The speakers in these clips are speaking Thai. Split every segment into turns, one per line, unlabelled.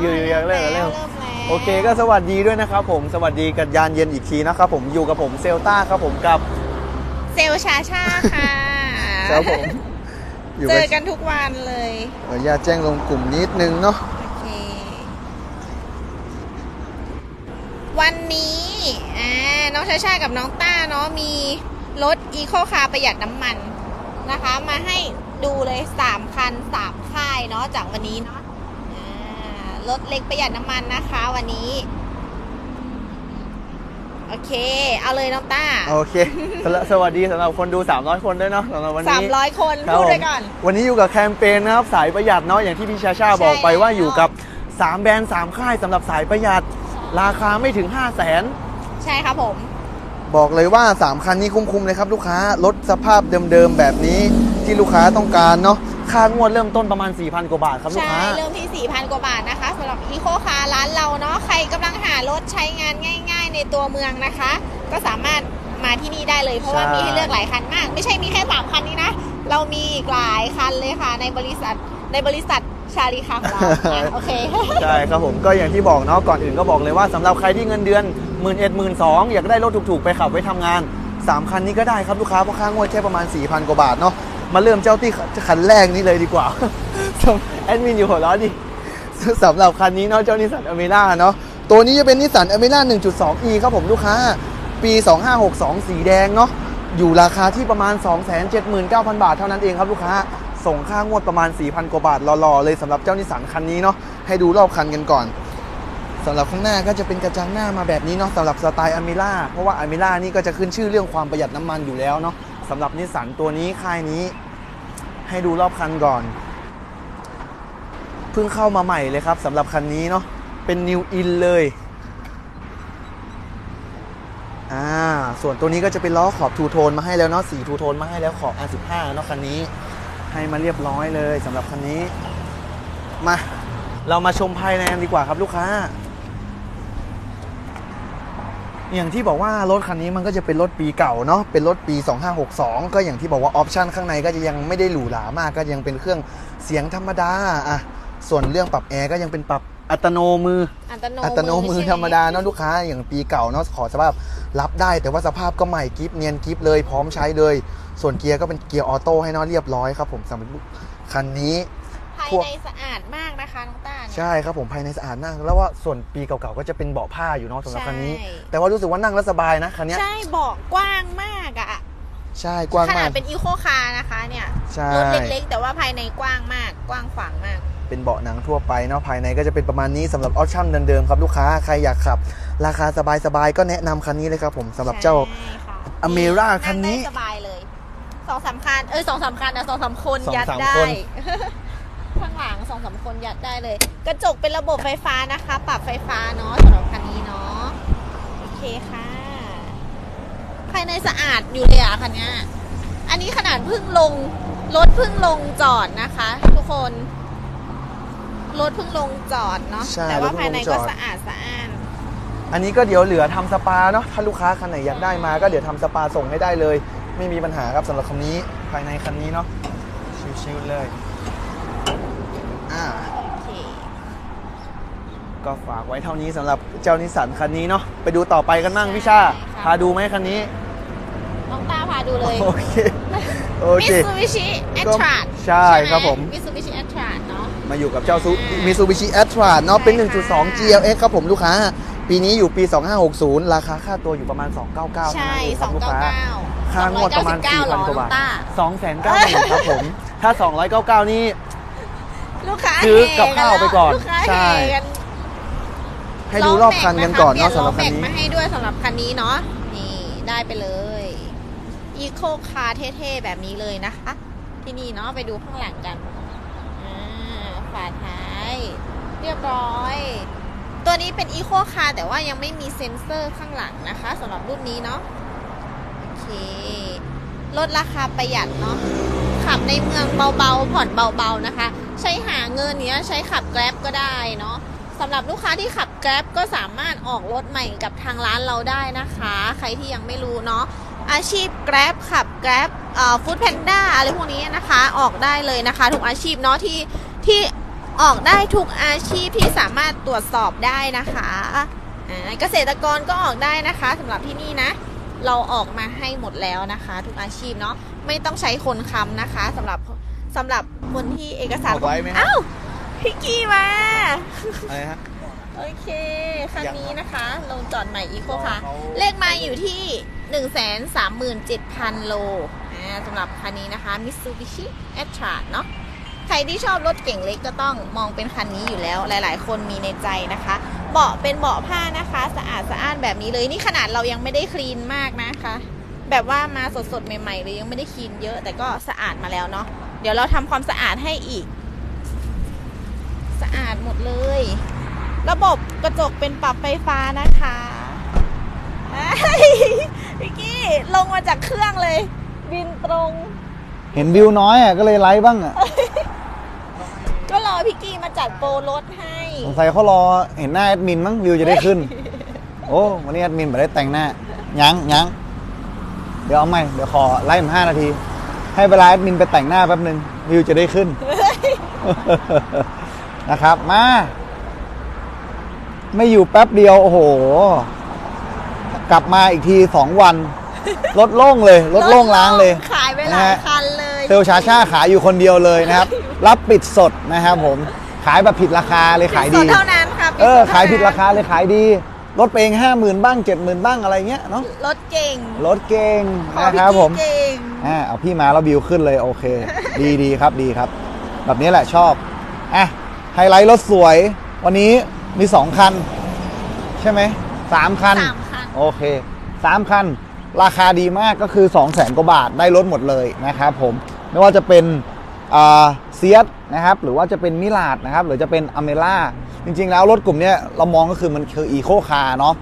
อยู่อยู่ยังเลิก
แล้
เร็
ว
ว
เริ่มแล้ว
โอเคก็สวัสดีด้วยนะครับผมสวัสดีกับยานเย็นอีกทีนะครับผมอยู่กับผมเซลต้าครับผมกับ
เซลลชาชาค่ะ
ครับผมอยู่
เจ
กับ
อกันทุกวันเลย
ขออนุญาตแจ้งลงกลุ่มนิดนึงเนาะ
โอเค วันนี้อ่าน้องชาชากับน้องต้าเนาะมีรถอีโคคาประหยัดน้ำมันนะคะ มาให้ดูเลย 3 คัน 3 ค่ายเนาะจากวันนี้เนาะอ่า รถเล็กประหยัดน้ำมันนะคะ วันนี้ โอเค เอาเลยน้องต้า
โอเคสำหรับสวัสดีสำหรับคนดู 300 คนด้วยเนาะสำหรับวันนี้
สามร้อยคน
ครับ
พูด
ผม
เลยก่อน
วันนี้อยู่กับแคมเปญนะครับสายประหยัดเนาะอย่างที่พี่ชาชาบอกไป
ใช่
ว่า
แล้ว
อยู่กับ 3 แบรนด์ 3 ค่ายสำหรับสายประหยัด ราคาไม่ถึง 5 0 0แสน
ใช่ครับผม
บอกเลยว่า 3 คันนี้คุ้มๆเลยครับลูกค้ารถสภาพเดิมๆแบบนี้ ที่ลูกค้าต้องการเนาะค่างวดเริ่มต้นประมาณ 4,000 กว่าบาทครับลูก
ใช่
ค้า
เริ่มที่ 4,000 กว่าบาทนะคะสำหรับอีโคคาร้านเราเนาะ ใครกำลังหารถใช้งานง่าย ๆ ในตัวเมืองนะคะ ก็สามารถมาที่นี่ได้เลย เพราะว่า
ใช่
มีให้เลือกหลายคันมาก ไม่ใช่มีแค่ 3 คันนี้นะ เรามีอีกหลายคันเลยค่ะ ในบริษัท ในบริษัทชาลีคาของเราอะโอเค
ใช่ครับผมก็อย่างที่บอกเนาะก่อนอื่นก็บอกเลยว่าสำหรับใครที่เงินเดือน 1 1 0 0 0 0 2อยากได้รถถูกๆ ไปขับไว้ทำงาน 3 คันนี้ก็ได้ครับลูกค้าเพราะค่างวดแค่ประมาณ 4,000 กว่าบาทเนาะ มาเริ่มเจ้าที่คันแรกนี้เลยดีกว่าแอดมินอยู่หัวเร้อดิสำหรับคันนี้เนาะเจ้านิสสันอเมร่าเนาะตัวนี้จะเป็นนิสสันอเมร่า 1.2e ครับผมลูกค้า ปี 2562 สีแดงเนาะอยู่ราคาที่ประมาณ 279,000 บาทเท่านั้นเองครับลูกค้า ส่งค่างวดประมาณ 4,000 กว่าบาทรอๆเลยสำหรับเจ้านิสสันคันนี้เนาะให้ดูรอบคันกันก่อนสำหรับข้างหน้าก็จะเป็นกระจังหน้ามาแบบนี้เนาะสำหรับสไตล์อเมร่าเพราะว่าอเมร่านี่ก็จะขึ้นชื่อเรื่องความประหยัดน้ำมันอยู่แล้วเนาะสำหรับนิสสันตัวนี้ค่ายนี้ ให้ดูรอบคันก่อน เพิ่งเข้ามาใหม่เลยครับสำหรับคันนี้เนาะเป็น New In เลยอ่าส่วนตัวนี้ก็จะเป็นล้อขอบทูโทนมาให้แล้วเนาะสีทูโทนมาให้แล้วขอบ R15 เนาะคันนี้ให้มาเรียบร้อยเลยสำหรับคันนี้ มา เรามาชมภายในกันดีกว่าครับลูกค้า อย่างที่บอกว่ารถคันนี้มันก็จะเป็นรถปีเก่าเนาะเป็นรถปี 2562 ก็อย่างที่บอกว่าออปชันข้างในก็จะยังไม่ได้หรูหรามาก ก็ยังเป็นเครื่องเสียงธรรมดาอะส่วนเรื่องปรับแอร์ก็ยังเป็นปรับอัตโนมือ
อัตโน
อัตโนมือ
ใช่ไห
ธรรมดาเนาะลูกค้าอย่างปีเก่าเนาะขอสภาพรับได้ แต่ว่าสภาพก็ใหม่กิฟเนียนกิฟเลยพร้อมใช้เลย ส่วนเกียร์ก็เป็นเกียร์ออโต้ให้เนาะเรียบร้อยครับผมสำหรับคันนี้
ภาย
พวก
ในสะอาดมากนะคะน้องต้าเนี่ย
ใช่ครับผมภายในสะอาดมากแล้วว่าส่วนปีเก่าๆก็จะเป็นเบาะผ้าอยู่เนาะสำหรับคันนี้
ใช่
แต่ว่ารู้สึกว่านั่งแล้วสบายนะคันเนี้ย
ใช่บอกกว้างมากอะ
ใช่กว้าง
ข
มา
นาด
ก
เป็นอีโคคาร์นะคะเนี่ย
ใช่
รถเล็กๆ แต่ว่าภายในกว้างมากกว้างขวางมาก
เป็นเบาะหนังทั่วไปเนาะภายในก็จะเป็นประมาณนี้สำหรับออปชั่นเดิมๆครับลูกค้าใครอยากขับ ราคาสบายๆก็แนะนำคันนี้เลยครับผมสำหรับเจ้า
ใช่ค่ะ
Amera คันนี้
งได้สบายเลยสองสามคันเอ้ยสองสามคันนะสองสามคน
สอง
ยัด
สาม
ได้
คน
ข้างหลังสองสามคนยัดได้เลย กระจกเป็นระบบไฟฟ้านะคะ ปรับไฟฟ้าเนาะสำหรับคันนี้เนาะโอเคค่ะ ภายในสะอาดอยู่เลยอะคันเนี้ยอันนี้ขนาดเพิ่งลงรถเพิ่งลงจอดนะคะ ทุกคนรถเพิ่งลงจอดเนาะ
ใช่
แต่ว่าร
ถเพิ่
ภาย
งล
ใน
งจ
ก็
อด
สะอาดสะอ้าน
อันนี้ก็เดี๋ยวเหลือทำสปาเนาะถ้าลูกค้าคันไหนอยากได้มา ก็เดี๋ยวทำสปาส่งให้ได้เลย ไม่มีปัญหาครับสำหรับคันนี้ภายในคันนี้เนาะชิวๆเลย อ่า
โอเค
ก็ฝากไว้เท่านี้สำหรับเจ้านิสสันคันนี้เนาะไปดูต่อไปกันบ้างพี่ชา
ใช่ค่ะ
พาดูไหมคันนี้
น้องตาพาดูเลย
โอเคโอ
มิ
เค
ซูบิชิแอต
ก็
ทราด
ใช่ครับผม
มิซูบิชิแอตทราดเนาะ
มาอยู่กับเจ้าซู
อ่า
มิซูบิชิแอตราเนาะเป็น
ใช่ค่ะ
1.2 GLX ครับผมลูกค้า ปีนี้อยู่ปี 2560 ราคาค่าตัวอยู่ประมาณ 299
ใช่
เท่านั้นเองครับลูกค้า
299
ค่างวดประมาณ
299หรอ
4,000กว่าบาท
น้องต้า
2 9 0 0 0ครับผม ถ้า 299 นี่
ลูกค้า
ซื้อกับข้าวไปก่อน
ลูกค้า
ใช่
เฮกัน
ให้ดูรอบคันกันก่อนเนาะสำหรับคัน
เปลี่ย
นี้
ล้อแม็กมาให้ด้วยสำหรับคันนี้เนาะนี่ได้ไปเลยอีโคคาร์เท่ๆแบบนี้เลยนะคะ ที่นี่เนาะไปดูข้างหลังกันอ่าฝาท้าย เรียบร้อย ตัวนี้เป็นอีโคคาร์แต่ว่ายังไม่มีเซ็นเซอร์ข้างหลังนะคะสำหรับรุ่นนี้เนาะโอเคลดราคาประหยัดเนาะขับในเมืองเบาๆ ผ่อนเบาๆนะคะ ใช้หาเงินเนี้ยใช้ขับแกร็บก็ได้เนาะสำหรับลูกค้าที่ขับแกร็บก็สามารถออกรถใหม่กับทางร้านเราได้นะคะ ใครที่ยังไม่รู้เนาะอาชีพแกร็บขับแกร็บฟู้ดแพนด้าอะไรพวกนี้นะคะออกได้เลยนะคะ ทุกอาชีพเนาะที่ที่ออกได้ทุกอาชีพที่สามารถตรวจสอบได้นะคะเกษตรกรก็ออกได้นะคะสำหรับที่นี่นะ เราออกมาให้หมดแล้วนะคะ ทุกอาชีพเนาะไม่ต้องใช้คนค้ำนะคะสำหรับ สำหรับคนที่เอกสาร
ออกไว้ไหมฮะ
อ้าวพี่กี้มา
อะไรฮะ
โอเค คันนี้นะคะ ลงจอดใหม่อีโคค่ะ
เขา
เลขมาอยู่ที่ 1 3 7 0 0 0 โลอ่าสำหรับคันนี้นะคะ Mitsubishi a t r a เนาะใครที่ชอบรถเก่งเล็กก็ต้องมองเป็นคันนี้อยู่แล้ว หลาย ๆ คนมีในใจนะคะ เบาะเป็นเบาะผ้านะคะ สะอาดสะอ้านแบบนี้เลย นี่ขนาดเรายังไม่ได้คลีนมากนะคะ แบบว่ามาสดๆ ใหม่ๆเลยยังไม่ได้คลีนเยอะ แต่ก็สะอาดมาแล้วเนาะ เดี๋ยวเราทำความสะอาดให้อีก สะอาดหมดเลย ระบบกระจกเป็นปรับไฟฟ้านะคะเอ้ยพี่กี้ลงมาจากเครื่องเลย บินตรง
เห็นวิวน้อยอะก็เลยไลฟ์บ้างอะ
ก็รอพี่กี้มาจัดโปรรถให้
สงสัยเขารอเห็นหน้าแอดมินมั้งวิวจะได้ขึ้น โอ้วันนี้แอดมินไม่ได้แต่งหน้า ยังยังเดี๋ยวเอาใหม่เดี๋ยวขอไลฟ์ห้านาที ให้เวลาแอดมินไปแต่งหน้าแป๊บหนึ่งวิวจะได้ขึ้น นะครับ มา ไม่อยู่แป๊บเดียว โอ้โห กลับมาอีกทีสองวัน รถโล่งเลย รถโล่งล้างเลย
ขายไปห
นะ
ลาย
ฮะ
คันเลย
เซลลชาชาขายอยู่คนเดียวเลยนะครับ รับปิดสดนะครับผม ขายแบบผิดราคาเลยขาย
ปิ
ดี
ดเท่านั้นค่ะปิ
เออ
ส
ขายผิด
เท่
ราคาเลยขายดี ลดไปเองห้าหมื่นบ้างเจ็ดหมื่นบ้างอะไรเงี้ยเนาะ
รถเก่ง
ลดเก่ง
ขอ
นะ
พี่
ครับผม
กี้เก่ง
อ่าเอาพี่มาแล้วบิวขึ้นเลยโอเค ดีดีครับดีครับ แบบนี้แหละชอบอะไฮไลท์รถสวย วันนี้มีสองคัน ใช่ไหมสามคัน
สามคัน
โอเคสามคัน ราคาดีมากก็คือ 2 0 0แสนกว่าบาทได้รถหมดเลยนะครับผม ไม่ว่าจะเป็น เซียสนะครับหรือว่าจะเป็นมิลาดนะครับหรือจะเป็นอเมล่าจริง ๆ แล้วรถกลุ่มเนี้ยเรามองก็คือมันคืออีโคคาร์เนาะ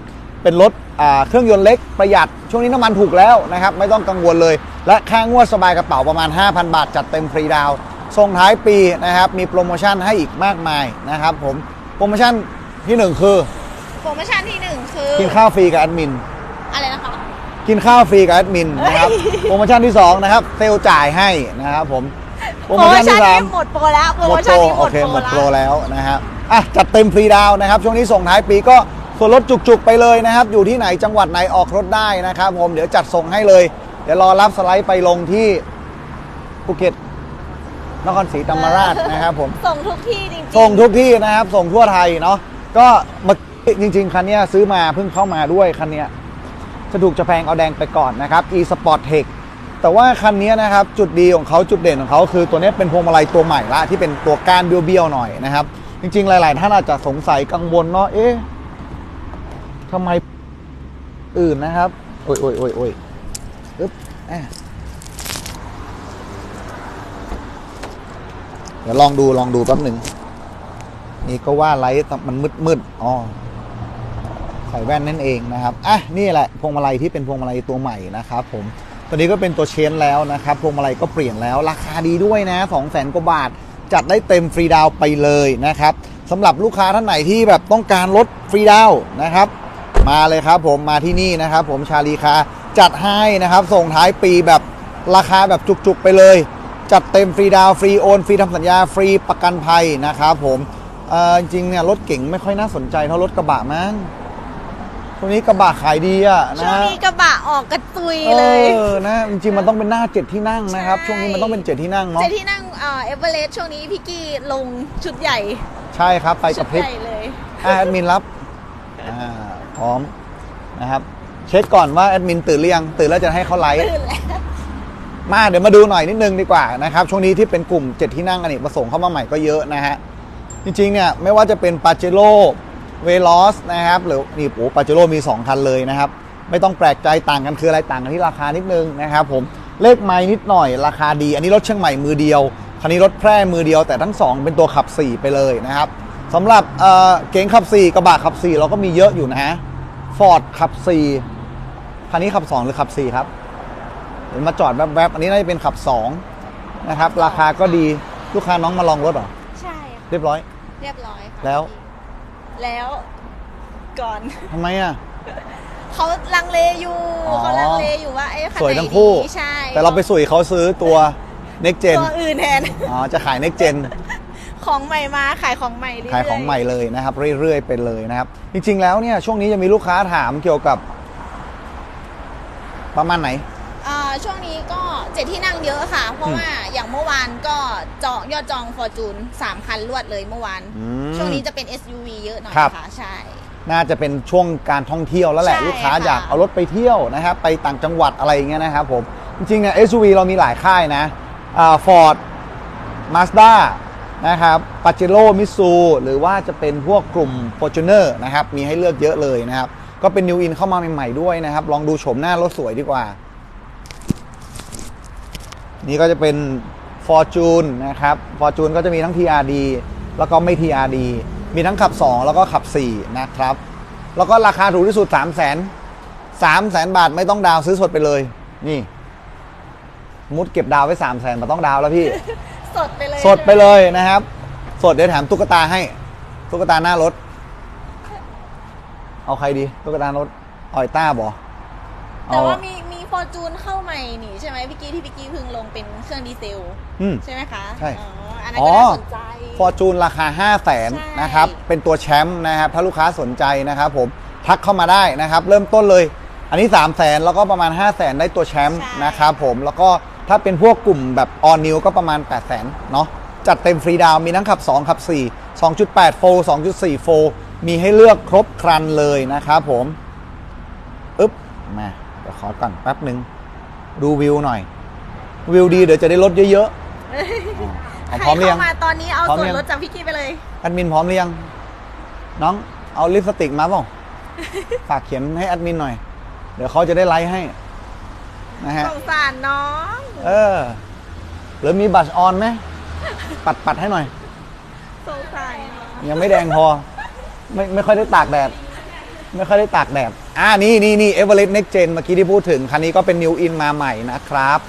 เป็นรถอ่าเครื่องยนต์เล็กประหยัดช่วงนี้น้ำมันถูกแล้วนะครับไม่ต้องกังวลเลย และค่างวดสบายกระเป๋าประมาณ 5,000 บาท จัดเต็มฟรีดาวน์ส่งท้ายปีนะครับมีโปรโมชั่นให้อีกมากมายนะครับผมโปรโมชั่นที่หนึ่งคือ
โปรโมชั่นที่หนึ่งคือ
กินข้าวฟรีกับแอดมิน
อะไรนะคะ
กินข้าวฟรีกับแอดมินนะครับ
เฮ้ย
โปรโมชั่นที่2นะครับเซลลจ่ายให้นะครับผม โปร
โป
โม
รโม
ชั่น
ชั่น
ที่สาม
นี้หมดโปรแล้วโปร
ห
โม
มดโป
ชั่น
ร
นี้ห
โอ
มด
เค
โปร
หมดโปร
แล้ว
แล้วนะครับอะจัดเต็มฟรีดาวน์นะครับ ช่วงนี้ส่งท้ายปีก็ส่วนลดจุกๆไปเลยนะครับ อยู่ที่ไหนจังหวัดไหนออกรถได้นะครับผมเดี๋ยวจัดส่งให้เลย เดี๋ยวรอรับสไลด์ไปลงที่ภูเก็ตนครศรีธรรมราชนะครับผม
ส่งทุกที่จริงๆ
ส่งทุกที่นะครับ ส่งทั่วไทยเนาะก็มาจริง ๆ คันเนี้ยซื้อมาเพิ่งเข้ามาด้วยคันเนี้ยจะถูกจะแพงเอาแดงไปก่อนนะครับ e sport tech แต่ว่าคันนี้นะครับจุดดีของเขาจุดเด่นของเขาคือตัวนี้เป็นพวงมาลัยตัวใหม่ละที่เป็นตัวก้านเบี้ยวๆหน่อยนะครับ จริงๆ หลาย ๆ ท่านอาจจะสงสัยกังวลเนาะเอ๊ะทำไมอื่นนะครับ โอ้ยโอ้ยโอ้ยโอ้ยอึ๊บอะเดี๋ยวลองดูลองดูแป๊บหนึ่งนี่ก็ว่าไลท์มันมืดมืดๆอ๋อใส่แว่นนั่นเองนะครับอะนี่แหละพวงมาลัยที่เป็นพวงมาลัยตัวใหม่นะครับผม ตัวนี้ก็เป็นตัวเชนแล้วนะครับพวงมาลัยก็เปลี่ยนแล้ว ราคาดีด้วยนะ 2 0 0 0 0 0กว่าบาท จัดได้เต็มฟรีดาวไปเลยนะครับสำหรับลูกค้าท่านไหนที่แบบต้องการลดฟรีดาวนะครับ มาเลยครับผมมาที่นี่นะครับ ผมชาลีคาจัดให้นะครับส่งท้ายปีแบบราคาแบบจุกๆไปเลย จัดเต็มฟรีดาวฟรีโอนฟรีทำสัญญาฟรีประกันภัยนะครับผมอ่อจริงเนี่ยรถเก่งไม่ค่อยน่าสนใจเท่ารถกระบะมั้ง ช่วงนี้กระบะขายดีอะนะ
ช่วงนี้กระบะออกกระตุย
เอ
เลย
อนะจริงๆมันต้องเป็นหน้าเจ็ดที่นั่งนะครับ
ใช่
ช่วงนี้มันต้องเป็นเจ็ดที่นั่งเนาะ
เจที่นั่งเอ่อเอเวอเรสต์ช่วงนี้พี่กี้ลงชุดใหญ่
ใช่ครับไป
ชุ
กับ
ด
พริบ
ใหญ่เลย
อะแอดมินรับอ่าพร้อมนะครับเช็คก่อนว่าแอดมินตื่นหรือยังตื่นแล้วจะให้เขาไลฟ์
ตื่นแล้ว
มาเดี๋ยวมาดูหน่อยนิดนึงดีกว่านะครับ ช่วงนี้ที่เป็นกลุ่ม7ที่นั่งอเนกประสงค์เข้ามาใหม่ก็เยอะนะฮะจริงๆเนี่ยไม่ว่าจะเป็นปาเจโร่ เวลอสนะครับหรือนี่โอ้ปาเจโร่มี 2 คันเลยนะครับ ไม่ต้องแปลกใจต่างกันคืออะไรต่างกันที่ราคานิดนึงนะครับผมเลขไม้นิดหน่อยราคาดี อันนี้รถเชียงใหม่มือเดียวคันนี้รถแพร่มือเดียวแต่ทั้งสองเป็นตัวขับ 4 ไปเลยนะครับสำหรับเอ่อเก๋งขับ 4 กระบะขับ 4 เราก็มีเยอะอยู่นะฮะฟอร์ดขับ 4 คันนี้ขับ 2 หรือขับ 4 ครับเห็นมาจอดแวบๆอันนี้น่าจะเป็นขับ 2 นะครับ ราคาก็ดีลูกค้าน้องมาลองรถเหรอ
ใช่ค่ะ
เรียบร้อย
เรียบร้อยค่ะ
แล้ว
พี่ แล้วก่อน
ทำไมอะ
เขาลังเลอยู่
อ๋อ
เขาลังเลอยู่ว่าเอ๊ะคัน
สวย
ไหน
ทั้งคู่
ดีใช่
แต่เราไปสุยเขาซื้อตัว next gen
ตัวอื่นแทน
อ๋อจะขาย next gen
ของใหม่มาขายของใหม่เรื่อยๆ
ขายของใหม่เลยนะครับ เรื่อยๆไปเลยนะครับ จริงๆแล้วเนี่ยช่วงนี้จะมีลูกค้าถามเกี่ยวกับ ประมาณไหน
อ่า ช่วงนี้ก็เจ็ดที่นั่งเยอะค่ะ เพราะ
อืม
ว่าอย่างเมื่อวานก็จองยอดจองฟอร์จูนสามคันรวดเลยเมื่อวาน
อืม
ช่วงนี้จะเป็น SUV เยอะหน่อย
ครับ
ค่ะใช่
น่าจะเป็นช่วงการท่องเที่ยวแล้วแหละ
ใช่
ลูกค้า
ค่ะ
อยากเอารถไปเที่ยวนะครับ ไปต่างจังหวัดอะไรอย่างเงี้ยนะครับผมจริงๆเนี่ย SUV เรามีหลายค่ายนะฟอร์ดมาสด้านะครับปาเจโร่มิซูหรือว่าจะเป็นพวกกลุ่ม f o r t u n e r นะครับ มีให้เลือกเยอะเลยนะครับ ก็เป็น New In เข้ามาใหม่ๆด้วยนะครับ ลองดูโฉมหน้ารถสวยดีกว่า นี่ก็จะเป็น Fortune นะครับ Fortune ก็จะมีทั้ง TRD แล้วก็ไม่ TRD มีทั้งขับ 2 แล้วก็ขับ 4 นะครับ แล้วก็ราคาถูกที่สุด 3 0 0 0 0 0 3 0 0 0 0 บาทไม่ต้องดาวน์ซื้อสดไปเลย นี่ มุดเก็บดาวไว้ 3 0 0 0 0 0มาต้องดาวน์แล้วพี่
สดไปเลย
สดไปเลยนะครับ สดเดี๋ยวแถมตุ๊กตาให้ ตุ๊กตาหน้ารถ เอาใครดี ตุ๊กตาหน้ารถออยต้าบอ
แต่ว่ามีมีฟ อร์จูนเข้าใหม่นี่ใช่ไหมพี่กี้ที่พี่กี้เพิ่งลงเป็นเครื่องดีเซล
อืม
ใช่ไหมคะ
ใช่
อ๋ออันนั้น
อ๋
ก็
อ
น่าสนใจ
ฟอร์จูนราคา 5 0 0แสน
ใช่
นะครับ เป็นตัวแชมป์นะครับ ถ้าลูกค้าสนใจนะครับผม ทักเข้ามาได้นะครับ เริ่มต้นเลย อันนี้ 3 0 0แสนแล้วก็ประมาณ 5 0 0แสนได้ตัวแชมป์นะครับผม แล้วก็ถ้าเป็นพวกกลุ่มแบบออนนิวก็ประมาณ 8 0 0แสนเนาะ จัดเต็มฟรีดาวน์มีทั้งขับ 2 ขับ 4 2.8โฟร์2.4โฟร์มีให้เลือกครบครันเลยนะครับผม อึ๊บ มาเดี๋ยว ขอก่อนแป๊บหนึ่งดูวิวหน่อย วิวดีเดี๋ยวจะได้ลดเยอะๆอ๋อเอาพร้อมหรือยัง
ใคเข้ามาตอนนี้เอา
พร้อม
ส่วน
ยัง
ลดจากพี่กี้ไปเลย
แอดมินพร้อมหรือยัง น้องเอาลิปสติกมาเปล่า ฝากเขียนให้แอดมินหน่อย เดี๋ยวเขาจะได้ไลค์ให้ นะฮะ
สงสารน้อง
เออ หรือมีบัตรออนไหมปัดปัดให้หน่อย
สงสารน้อง
ยังไม่แดงพอ ไม่ไม่ค่อยได้ตากแดด ไม่ค่อยได้ตากแดด อ่านี่นี่นี่เอเวอเรสต์เน็กเจนเมื่อกี้ที่พูดถึง คันนี้ก็เป็นนิวอินมาใหม่นะครับ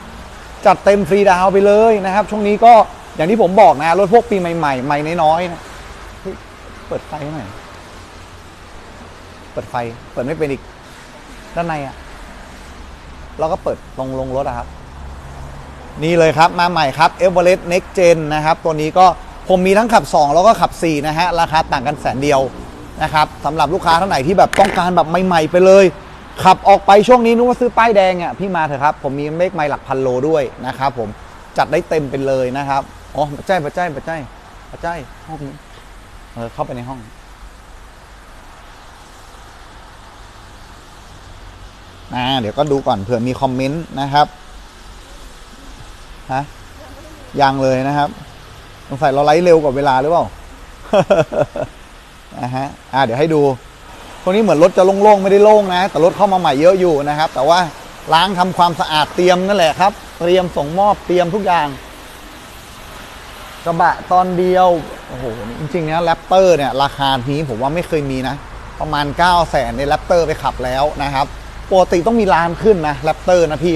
จัดเต็มฟรีดาวน์ไปเลยนะครับ ช่วงนี้ก็อย่างที่ผมบอกนะ รถพวกปีใหม่ๆ ใหม่น้อยๆนะเปิดไฟหน่อย เปิดไฟ เปิดไม่เป็นอีก ด้านในอะแล้วก็เปิดลงลงรถอะครับ นี่เลยครับมาใหม่ครับ e v e r e s t Next Gen นะครับ ตัวนี้ก็ผมมีทั้งขับ 2 แล้วก็ขับ 4 นะฮะ ราคาต่างกันแสนเดียว นะครับสำหรับลูกค้าท่านไหนที่แบบต้องการแบบใหม่ ๆ ไปเลย ขับออกไปช่วงนี้นึกว่าซื้อป้ายแดงอะพี่มาเถอะครับ ผมมีเลขไม่หลักพันโลด้วยนะครับผมจัดได้เต็มไปเลยนะครับอ๋อปัจจัยปัจจัยปัจจัยปัจจัยห้องนี้เออเข้าไปในห้องอ่าเดี๋ยวก็ดูก่อนเผื่อมีคอมเมนต์นะครับฮะยังเลยนะครับสงสัยเราไลฟ์เร็วกว่าเวลาหรือเปล่า นะฮะอ่าเดี๋ยวให้ดูตรงนี้เหมือนรถจะโล่งๆ ไม่ได้โล่งนะ แต่รถเข้ามาใหม่เยอะอยู่นะครับ แต่ว่าล้างทำความสะอาดเตรียมนั่นแหละครับ เตรียมส่งมอบเตรียมทุกอย่าง กระบะตอนเดียว โอ้โห จริงๆนะแรปเตอร์เนี่ยราคานี้ผมว่าไม่เคยมีนะ ประมาณ 9 0 0แสนในแรปเตอร์ไปขับแล้วนะครับ ปกติต้องมีล้านขึ้นนะแรปเตอร์นะพี่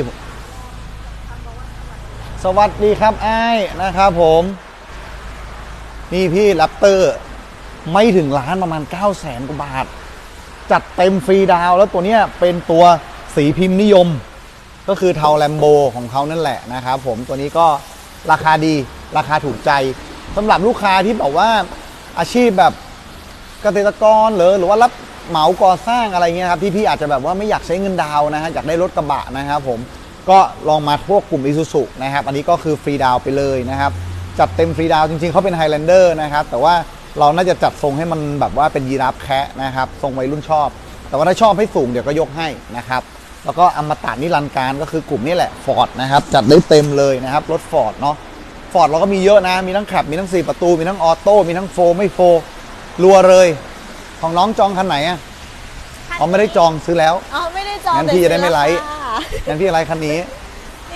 สวัสดีครับไอ้นะครับผม นี่พี่แรปเตอร์ ไม่ถึงล้านประมาณ 9 0 0แสนกว่าบาท จัดเต็มฟรีดาวแล้วตัวเนี้ยเป็นตัวสีพิมพ์นิยม ก็คือเทาแลมโบของเขานั่นแหละนะครับผมตัวนี้ก็ราคาดีราคาถูกใจสำหรับลูกค้าที่บอกว่าอาชีพแบบเกษตรกรหรือหรือว่ารับเหมาก่อสร้างอะไรเงี้ยครับที่พี่อาจจะแบบว่าไม่อยากใช้เงินดาวนะฮะอยากได้รถกระบะนะครับผมก็ลองมาพวกกลุ่ม i s u z u นะครับ อันนี้ก็คือฟรีดาวไปเลยนะครับ จัดเต็มฟรีดาวจริงๆเขาเป็นไฮแลนเดอร์นะครับ แต่ว่า เราน่าจะจัดทรงให้มันแบบว่าเป็นยีราฟแคะนะครับทรงวัยรุ่นชอบ แต่ว่าถ้าชอบให้สูงเดี๋ยวก็ยกให้นะครับแล้วก็อมตะนิรันดร์การก็คือกลุ่มนี้แหละฟอร์ดนะครับจัดได้เต็มเลยนะครับรถฟอร์ดเนาะฟอร์ดเราก็มีเยอะนะมีทั้งขับ มีทั้ง4ประตู มีทั้งออโต้มีทั้งโฟร์ไม่โฟร์รัวเลย ของน้องจองคันไหนอะอ๋อไม่ได้จองซื้อแล้ว
อ๋อไม่ได้จอง
งั้นพี่จะได้ไม่ไลฟ์
แต่ซื้อราคา
งั้นพี่อะไรคันนี้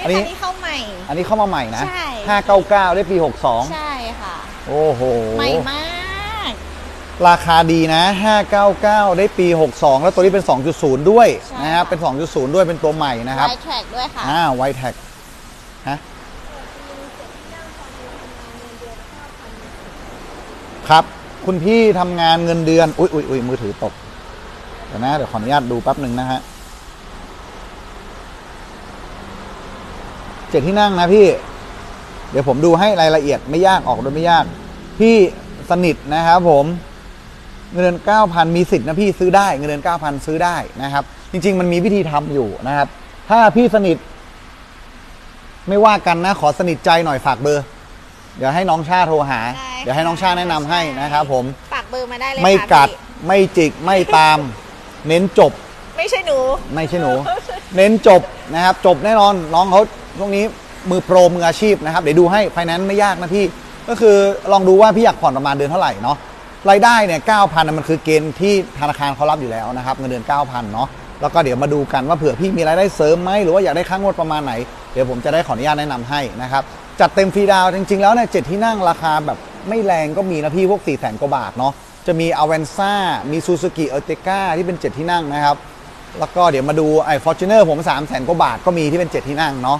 อัน
นี่
นี้
คันนี้เข้าใหม่
อันนี้เข้ามาใหม่นะ
ใช่
599ได้ปี
ใช่ค่ะ
62โอ้โห
ใหม่มาก
ราคาดีนะ 599 ได้ปี 62 แล้วตัวนี้เป็น 2.0 ด้วย
ใช่
นะครับเป็น 2.0 ด้วย เป็นตัวใหม่นะครับ
ไวแทร็กด้วยค่ะ
อ่า ไวแท็กฮะ ครับ คุณพี่ทำงานเงินเดือน อุ้ยอุ้ยอุ้ยมือถือตก เดี๋ยวนะ เดี๋ยวขออนุญาตดูแป๊บหนึ่งนะฮะเจ็ดที่นั่งนะพี่ เดี๋ยวผมดูให้รายละเอียดไม่ยากออกโดยไม่ยาก พี่สนิทนะครับผม เงินเดือน9,000 มีสิทธิ์นะพี่ซื้อได้เงินเดือน9,000 ซื้อได้นะครับ จริง ๆ มันมีวิธีทำอยู่นะครับ ถ้าพี่สนิท ไม่ว่ากันนะขอสนิทใจหน่อยฝากเบอร์ เดี๋ยวให้น้องชาโทรหา
ได้
เดี๋ยวให้น้องชาแนะนำให้นะครับผม
ฝากเบอร์มาได้เลย
ไม่
ค่ะ
กัด
พี่
ไม่จิกไม่ตาม เน้นจบ
ไม่ใช่หนู
ไม่ใช่หนู เน้นจบนะครับ จบแน่นอนน้องเขาช่วงนี้มือโปรมืออาชีพนะครับ เดี๋ยวดูให้ไฟแนนซ์ไม่ยากนะพี่ ก็คือลองดูว่าพี่อยากผ่อนประมาณเดือนเท่าไหร่เนาะ รายได้เนี่ย9,000นมันคือเกณฑ์ที่ธนาคารเขารับอยู่แล้วนะครับเงินเดือน 9,000เนาะแล้วก็เดี๋ยวมาดูกันว่าเผื่อพี่มีรายได้เสริมไหมหรือว่าอยากได้ค่างวดประมาณไหน เดี๋ยวผมจะได้ขออนุญาตแนะนำให้นะครับจัดเต็มฟรีดาวจริง ๆ แล้วเนี่ยเจ็ดที่นั่งราคาแบบไม่แรงก็มีนะพี่พวก4 0 0 0 0 0กว่าบาทเนาะจะมีอเวนซ่ามีซูซูกิเออร์เตกาที่เป็น 7 ที่นั่งนะครับ แล้วก็เดี๋ยวมาดูไอ้ฟอร์จูเนอร์ผม3 0 0 0 0 0กว่าบาทก็มีที่เป็น 7 ที่นั่งเนาะ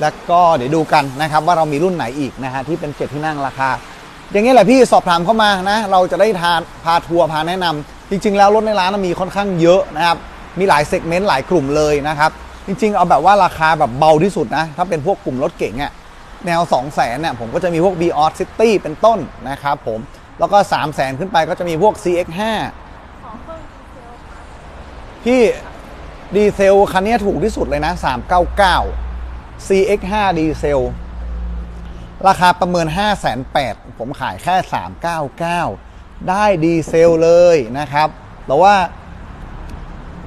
แล้วก็เดี๋ยวดูกันนะครับว่าเรามีรุ่นไหนอีกนะฮะที่เป็น 7 ที่นั่งราคา อย่างนี้แหละพี่สอบถามเข้ามานะ เราจะได้ทานพาทัวร์พาแนะนำจริง ๆ แล้วรถในร้านมีค่อนข้างเยอะนะครับ มีหลายเซกเมนต์หลายกลุ่มเลยนะครับ จริง ๆ เอาแบบว่าราคาแบบเบาที่สุดนะ ถ้าเป็นพวกกลุ่มรถเก๋งอะแนว 2 0 0แสนเนี่ยผมก็จะมีพวก b ีออ City เป็นต้นนะครับผม แล้วก็ 3 0 0แสนขึ้นไปก็จะมีพวก CX5 พี่ดีเซลคันนี้ถูกที่สุดเลยนะ 399 CX5 ดีเซล ราคาประเมิน 5 8 0 0 0ผมขายแค่ 399 ได้ดีเซลเลยนะครับ แต่ว่า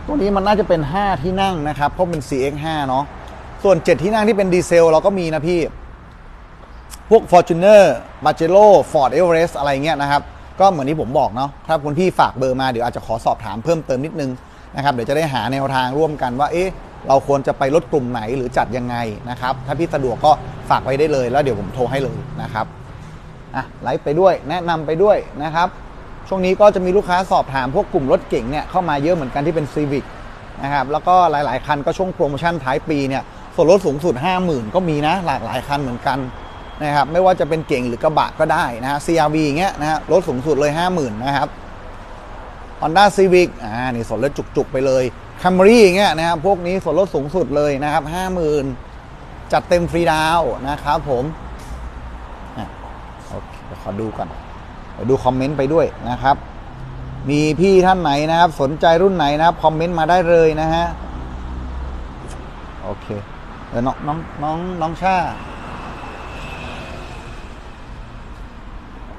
ตัวนี้มันน่าจะเป็น 5 ที่นั่งนะครับ เพราะเป็น CX5 เนาะ ส่วน 7 ที่นั่งที่เป็นดีเซลเราก็มีนะพี่ พวก Fortuner m a r g e l o Ford Everest อะไรเงี้ยนะครับ ก็เหมือนที่ผมบอกเนาะ ถ้าคุณพี่ฝากเบอร์มาเดี๋ยวอาจจะขอสอบถามเพิ่มเติมนิดนึงนะครับ เดี๋ยวจะได้หาแนวทางร่วมกันว่า เอ๊ะ เราควรจะไปลดกลุ่มไหนหรือจัดยังไงนะครับ ถ้าพี่สะดวกก็ฝากไว้ได้เลย แล้วเดี๋ยวผมโทรให้เลยนะครับอะไลฟ์ไปด้วยแนะนำไปด้วยนะครับ ช่วงนี้ก็จะมีลูกค้าสอบถามพวกกลุ่มรถเก่งเนี่ยเข้ามาเยอะเหมือนกันที่เป็น Civic นะครับแล้วก็หลาย ๆ คันก็ช่วงโปรโมชั่นท้ายปีเนี่ยส่วนลดสูงสุด 50,000 ก็มีนะหลากหลายคันเหมือนกันนะครับไม่ว่าจะเป็นเก่งหรือกระบะก็ได้นะฮะ CRV อย่างเงี้ยนะฮะลดสูงสุดเลย 50,000 นะครับ Honda Civic อ่านี่ส่วนลดจุก ๆ ไปเลย Camry อย่างเงี้ยนะครับพวกนี้ส่วนลดสูงสุดเลยนะครับ50,000จัดเต็มฟรีดาวน์นะครับผมอะโอเคเดี๋ยวขอดูก่อนเดี๋ยวดูคอมเมนต์ไปด้วยนะครับ มีพี่ท่านไหนนะครับ สนใจรุ่นไหนนะครับคอมเมนต์มาได้เลยนะฮะโอเคเดี๋ยวน้องน้องน้องน้องชา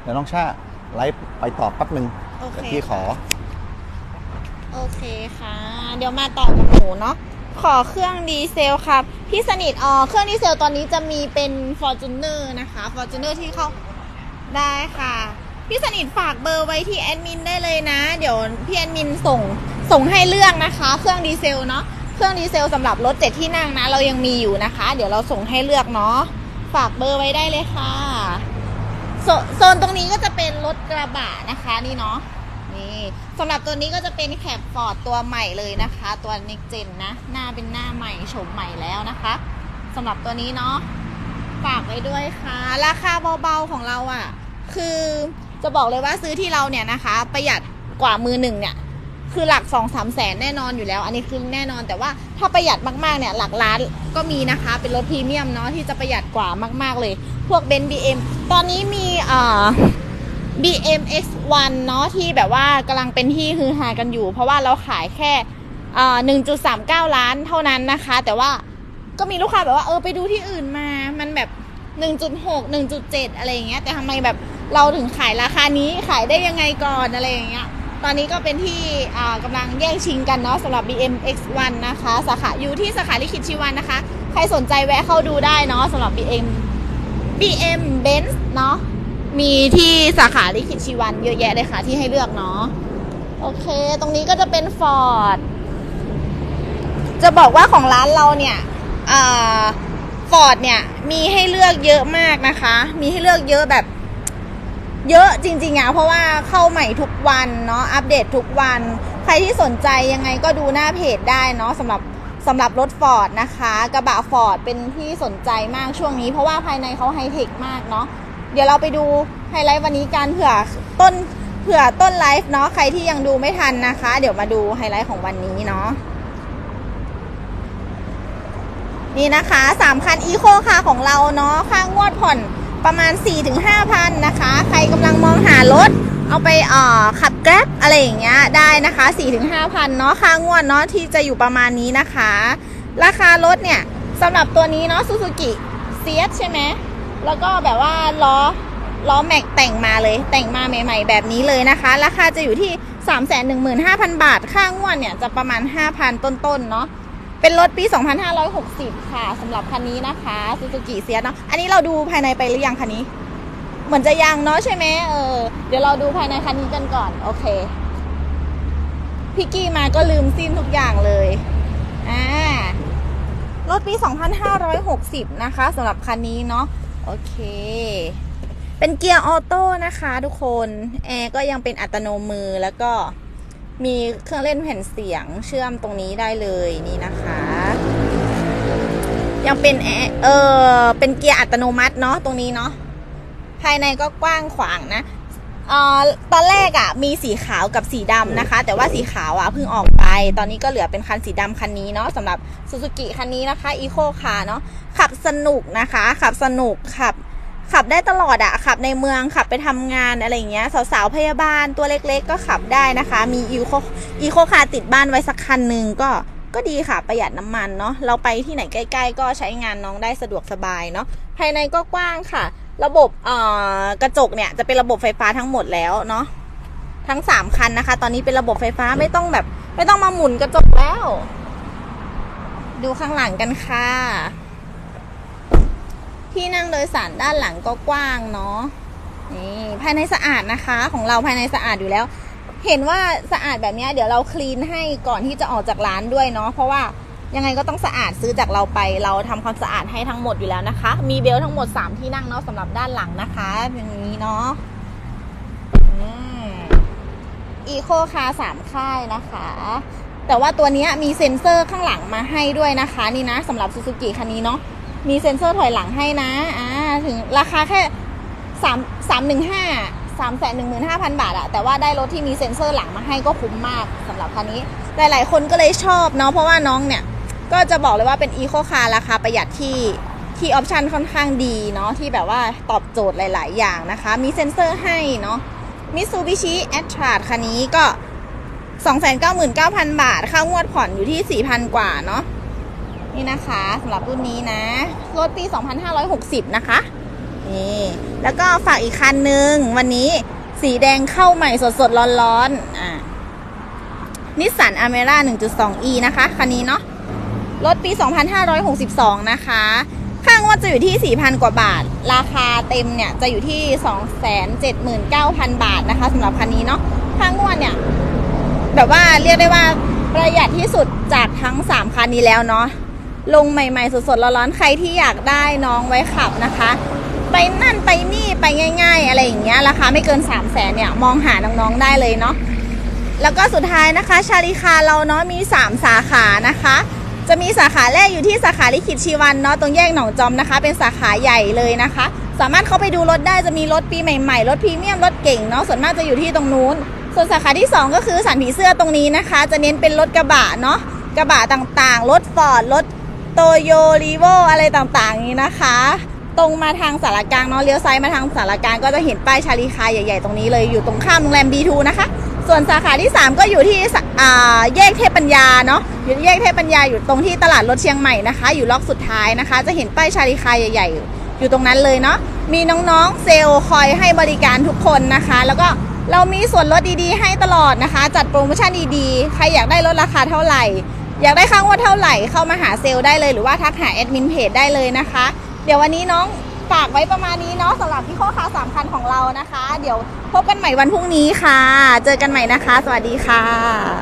เดี๋ยวน้องชาไลฟ์ไปตอบแป๊บหนึ่ง
โอเค
เดี๋ยวพี่ขอ
โอเคค่ะ เดี๋ยวมาต่อกับหนูเนาะขอเครื่องดีเซลครับ พี่สนิทอ๋อเครื่องดีเซลตอนนี้จะมีเป็น Fortuner นะคะ Fortuner ที่เขาได้ค่ะ พี่สนิทฝากเบอร์ไว้ที่แอดมินได้เลยนะ เดี๋ยวพี่แอดมินส่งส่งให้เลือกนะคะ เครื่องดีเซลเนาะเครื่องดีเซลสำหรับรถเจ็ดที่นั่งนะ เรายังมีอยู่นะคะ เดี๋ยวเราส่งให้เลือกเนาะฝากเบอร์ไว้ได้เลยค่ะโซโซนตรงนี้ก็จะเป็นรถกระบะนะคะนี่เนาะ นี่สำหรับตัวนี้ก็จะเป็นแคปฟอร์ดตัวใหม่เลยนะคะ ตัว Next Gen นะ หน้าเป็นหน้าใหม่โฉมใหม่แล้วนะคะสำหรับตัวนี้เนาะฝากไว้ด้วยค่ะ ราคาเบาๆของเราอะ่ะ คือจะบอกเลยว่าซื้อที่เราเนี่ยนะคะ ประหยัดกว่ามือหนึ่งเนี่ย คือหลักสองสามแสนแน่นอนอยู่แล้ว อันนี้คือแน่นอนแต่ว่าถ้าประหยัดมากๆเนี่ยหลักล้านก็มีนะคะ เป็นรถพรีเมียมเนาะที่จะประหยัดกว่ามาก ๆเลย พวกเบนซ์บีเอ็มตอนนี้มีอ่า BMX1 เนาะที่แบบว่ากำลังเป็นที่ฮือฮากันอยู่ เพราะว่าเราขายแค่อ่า1.39ล้านเท่านั้นนะคะ แต่ว่าก็มีลูกค้าแบบว่าเออไปดูที่อื่นมา มันแบบ1.6 1.7อะไรอย่างเงี้ย แต่ทำไมแบบเราถึงขายราคานี้ขายได้ยังไงก่อนอะไรอย่างเงี้ย ตอนนี้ก็เป็นที่กำลังแย่งชิงกันเนาะสำหรับ BMX1 นะคะ สาขาอยู่ที่สาขาลิขิตชีวันนะคะ ใครสนใจแวะเข้าดูได้เนาะสำหรับ BM BM Benz เนาะ มีที่สาขาลิขิตชีวันเยอะแยะเลยค่ะที่ให้เลือกเนาะโอเค ตรงนี้ก็จะเป็น Ford จะบอกว่าของร้านเราเนี่ยฟอร์ดเนี่ยมีให้เลือกเยอะมากนะคะ มีให้เลือกเยอะแบบ เยอะจริงๆอะเพราะว่าเข้าใหม่ทุกวันเนาะอัปเดตทุกวัน ใครที่สนใจยังไงก็ดูหน้าเพจได้เนาะสำหรับสำหรับรถฟอร์ดนะคะ กระบะฟอร์ดเป็นที่สนใจมากช่วงนี้ เพราะว่าภายในเขาไฮเทคมากเนาะ เดี๋ยวเราไปดูไฮไลท์วันนี้กันเผื่อต้นเผื่อต้นไลฟ์เนาะใครที่ยังดูไม่ทันนะคะ เดี๋ยวมาดูไฮไลท์ของวันนี้เนาะนี่นะคะสามคันอีโคค่ะของเราเนาะค่างวดผ่อนประมาณ 4-5,000นะคะ ใครกำลังมองหารถเอาไปเอ่อขับแกร็บอะไรอย่างเงี้ยได้นะคะ 4-5,000เนาะค่างวดเนาะที่จะอยู่ประมาณนี้นะคะ ราคารถเนี่ยสำหรับตัวนี้เนาะซูซูกิเซียใช่ไหม แล้วก็แบบว่าล้อล้อแม็กแต่งมาเลยแต่งมาใหม่ ๆ แบบนี้เลยนะคะ ราคาจะอยู่ที่ 315,000 บาท ค่างวดเนี่ยจะประมาณ 5,000 ต้นๆเนาะเป็นรถปี 2560 ค่ะสำหรับคันนี้นะคะซูซูกิเซียเนาะอันนี้เราดูภายในไปหรือยังคันนี้ เหมือนจะยังเนาะใช่ไหมเออเดี๋ยวเราดูภายในคันนี้กันก่อน โอเคพี่กี้มาก็ลืมสิ้นทุกอย่างเลยอ่ารถปี 2560 นะคะสำหรับคันนี้เนาะ โอเค เป็นเกียร์ออโต้นะคะทุกคน แอร์ก็ยังเป็นอัตโนมือแล้วก็มีเครื่องเล่นแผ่นเสียงเชื่อมตรงนี้ได้เลยนี่นะคะ ยังเป็นแอร์เออเป็นเกียร์อัตโนมัติเนาะตรงนี้เนาะภายในก็กว้างขวางนะ ออตอนแรกอะ่ะมีสีขาวกับสีดำนะคะ แต่ว่าสีขาวอะ่ะเพิ่งออกไป ตอนนี้ก็เหลือเป็นคันสีดำคันนี้เนาะสำหรับซูซูกิคันนี้นะคะอีโคคาเนาะขับสนุกนะคะ ขับสนุกขับขับได้ตลอดอะขับในเมืองขับไปทำงานอะไรอย่างเงี้ยสาวๆพยาบาลตัวเล็กๆ ก็ขับได้นะคะ มีอีโคอีโคคาติดบ้านไว้สักคันหนึ่งก็ก็ดีค่ะประหยัดน้ำมันเนาะเราไปที่ไหนใกล้ ๆ ก็ใช้งานน้องได้สะดวกสบายเนาะภายในก็กว้างค่ะ ระบบเอ่อกระจกเนี่ยจะเป็นระบบไฟฟ้าทั้งหมดแล้วเนาะทั้งสามคันนะคะ ตอนนี้เป็นระบบไฟฟ้าไม่ต้องแบบ ไม่ต้องมาหมุนกระจกแล้ว ดูข้างหลังกันค่ะ ที่นั่งโดยสารด้านหลังก็กว้างเนาะนี่ภายในสะอาดนะคะ ของเราภายในสะอาดอยู่แล้ว เห็นว่าสะอาดแบบนี้เดี๋ยวเราคลีนให้ก่อนที่จะออกจากร้านด้วยเนาะเพราะว่า ยังไงก็ต้องสะอาดซื้อจากเราไป เราทำความสะอาดให้ทั้งหมดอยู่แล้วนะคะ มีเบลทั้งหมด 3 ที่นั่งเนาะสำหรับด้านหลังนะคะอย่างนี้เนาะอีโคคาสามค่ายนะคะ แต่ว่าตัวนี้มีเซ็นเซอร์ข้างหลังมาให้ด้วยนะคะ นี่นะสำหรับซูซูกิคันนี้เนาะมีเซ็นเซอร์ถอยหลังให้นะอ่าถึงราคาแค่สามสามหนึ่งห้าสามแสนหนึ่งหมื่นห้าพันบาทอะแต่ว่าได้รถที่มีเซ็นเซอร์หลังมาให้ก็คุ้มมากสำหรับคันนี้ หลาย ๆ คนก็เลยชอบเนาะเพราะว่าน้องเนี่ย ก็จะบอกเลยว่าเป็นอีโคคาร์ราคาประหยัดที่ที่ออปชันค่อนข้างดีเนาะที่แบบว่าตอบโจทย์หลาย ๆ อย่างนะคะ มีเซ็นเซอร์ให้เนาะมิซูบิชิแอตทราคันนี้ก็ 299,000 บาท ค่างวดผ่อนอยู่ที่ 4,000 กว่าเนาะนี่นะคะสำหรับรุ่นนี้นะ รถปี 2560 นะคะ นี่ แล้วก็ฝากอีกคันหนึ่งวันนี้สีแดงเข้าใหม่สดๆ ร้อนๆ อ่านิสสันอเมร่า 1.2e นะคะ คันนี้เนาะ รถปี 2562 นะคะข้างว่าจะอยู่ที่ 4,000 กว่าบาท ราคาเต็มเนี่ยจะอยู่ที่ 279,000 บาทนะคะสำหรับคันนี้เนาะข้างงวดเนี่ย แบบว่าเรียกได้ว่าประหยัดที่สุดจากทั้ง 3 คันนี้แล้วเนาะ ลงใหม่ๆ สดๆ ร้อนๆ ใครที่อยากได้น้องไว้ขับนะคะ ไปนั่นไปนี่ไปง่าย ๆ อะไรอย่างเงี้ย ราคาไม่เกิน 3 0 0แสนเนี่ย มองหาน้องๆ ได้เลยเนาะ แล้วก็สุดท้ายนะคะ ชาลิคาเราเนาะมี 3 สาขานะคะ จะมีสาขาแรกอยู่ที่สาขาลิขิตชีวันเนาะตรงแยกหนองจอมนะคะ เป็นสาขาใหญ่เลยนะคะ สามารถเข้าไปดูรถได้จะมีรถปีใหม่ๆรถพรีเมียมรถเก่งเนาะส่วนมากจะอยู่ที่ตรงนู้น ส่วนสาขาที่ 2 ก็คือสันผีเสื้อตรงนี้นะคะ จะเน้นเป็นรถกระบะเนาะกระบะต่างๆ รถฟอร์ดรถโตโยรีโวอะไรต่างๆนี้นะคะ ตรงมาทางสารกลางเนาะเลี้ยวซ้ายมาทางสารกลางก็จะเห็นป้ายชาลีคาใหญ่ๆตรงนี้เลยอยู่ตรงข้ามโรงแรม B2 นะคะ ส่วนสาขาที่ 3 ก็อยู่ที่อ่าแยกเทพปัญญาเนาะ อยู่แยกเทพปัญญาอยู่ตรงที่ตลาดรถเชียงใหม่นะคะ อยู่ล็อกสุดท้ายนะคะ จะเห็นป้ายชาลีคายใหญ่ๆ อยู่ตรงนั้นเลยเนาะมีน้องๆเซลล์คอยให้บริการทุกคนนะคะ แล้วก็เรามีส่วนลดดีๆ ให้ตลอดนะคะ จัดโปรโมชั่นดีๆ ใครอยากได้ลดราคาเท่าไหร่ อยากได้ค่างวดเท่าไหร่เข้ามาหาเซลล์ได้เลยหรือว่าทักหาแอดมินเพจได้เลยนะคะ เดี๋ยววันนี้น้องฝากไว้ประมาณนี้เนาะสำหรับที่ข้อค้าสามคันของเรานะคะ เดี๋ยวพบกันใหม่วันพรุ่งนี้ค่ะ เจอกันใหม่นะคะ สวัสดีค่ะ